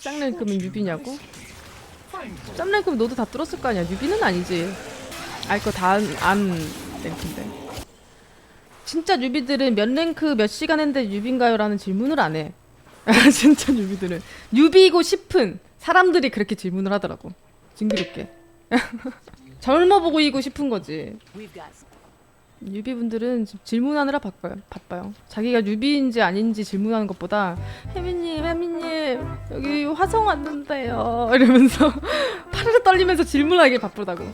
짱랭크면 유비냐고? 짱랭크면 너도 다 뚫었을 거 아니야. 유비는 아니지. 알 거 다안 랭크인데. 진짜 유비들은 몇 랭크 몇 시간 했는데 유비인가요? 라는 질문을 안 해. 진짜 유비들은. 유비이고 싶은 사람들이 그렇게 질문을 하더라고. 징그럽게. 젊어 보이고 싶은 거지 유비분들은 지금 질문하느라 바빠요. 바빠요. 자기가 유비인지 아닌지 질문하는 것보다 혜민님, 혜민님 여기 화성 왔는데요. 이러면서 파르르 떨리면서 질문하기 바쁘다고.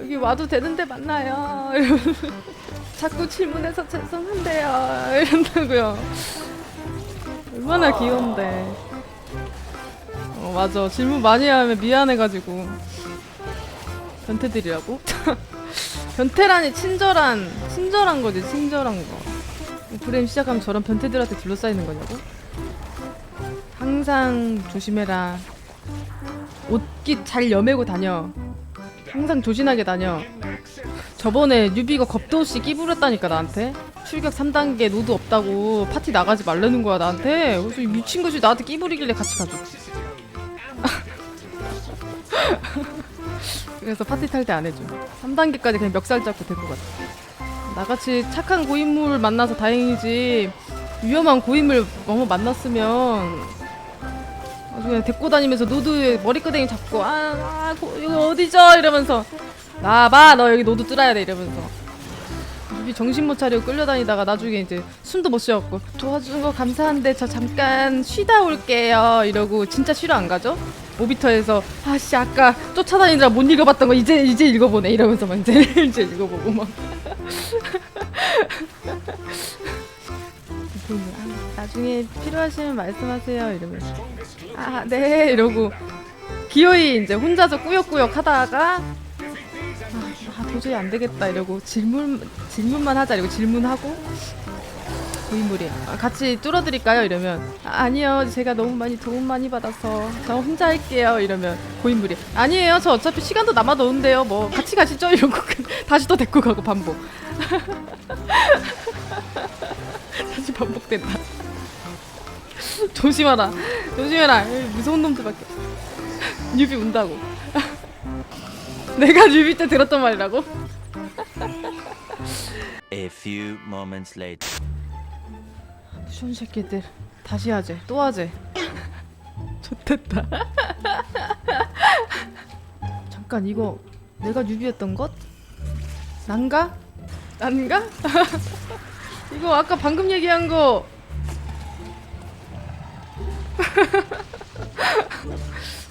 여기 와도 되는데 맞나요? 이러면서 자꾸 질문해서 죄송한데요. 이런다고요. 얼마나 귀여운데. 어 맞아. 질문 많이 하면 미안해가지고 변태들이라고? 변태라니 친절한 친절한 거지 친절한 거. 브레임 시작하면 저런 변태들한테 둘러싸이는 거냐고? 항상 조심해라. 옷깃 잘 여매고 다녀. 항상 조신하게 다녀. 저번에 뉴비가 겁도 없이 끼부렸다니까 나한테. 출격 3단계 노드 없다고 파티 나가지 말라는 거야 나한테. 그래서 이 미친 것이 나한테 끼부리길래 같이 가죠 그래서 파티 탈 때 안 해줘. 3단계까지 그냥 멱살 잡고 데리고 갔다. 나같이 착한 고인물 만나서 다행이지. 위험한 고인물 너무 만났으면 아주 그냥 데리고 다니면서 노드에 머리끄댕이 잡고 아, 아 고, 이거 어디죠? 이러면서 나봐 너 여기 노드 뚫어야 돼 이러면서 입이 정신 못 차리고 끌려다니다가 나중에 이제 숨도 못 쉬었고 도와준 거 감사한데 저 잠깐 쉬다 올게요 이러고 진짜 쉬러 안 가죠? 모비터에서 아씨 아까 쫓아다니느라 못 읽어봤던 거 이제 이제 읽어보네. 이러면서 막 이제 이제 읽어보고 막. 아, 나중에 필요하시면 말씀하세요. 이러면서 아 네. 이러고 기어이 이제 혼자서 꾸역꾸역 하다가 아, 아 도저히 안 되겠다. 이러고 질문 질문만 하자. 이러고 질문하고 고인물이. 아, 같이 뚫어드릴까요? 이러면 아, 아니요. 제가 너무 많이 도움 많이 받아서 저 혼자 할게요. 이러면 고인물이 아니에요. 저 어차피 시간도 남아 도는데요. 뭐 같이 가시죠. 이러고 다시 또 데리고 가고 반복. 다시 반복된다. 조심하라. 조심해라. 무서운 놈들밖에 없어. 뉴비 운다고. 내가 뉴비 때 들었던 말이라고? A few moments later. 무슨 새끼들 다시 하재 또 하재 좋됐다 잠깐 이거 내가 뉴비였던 것? 난가? 난가? 이거 아까 방금 얘기한 거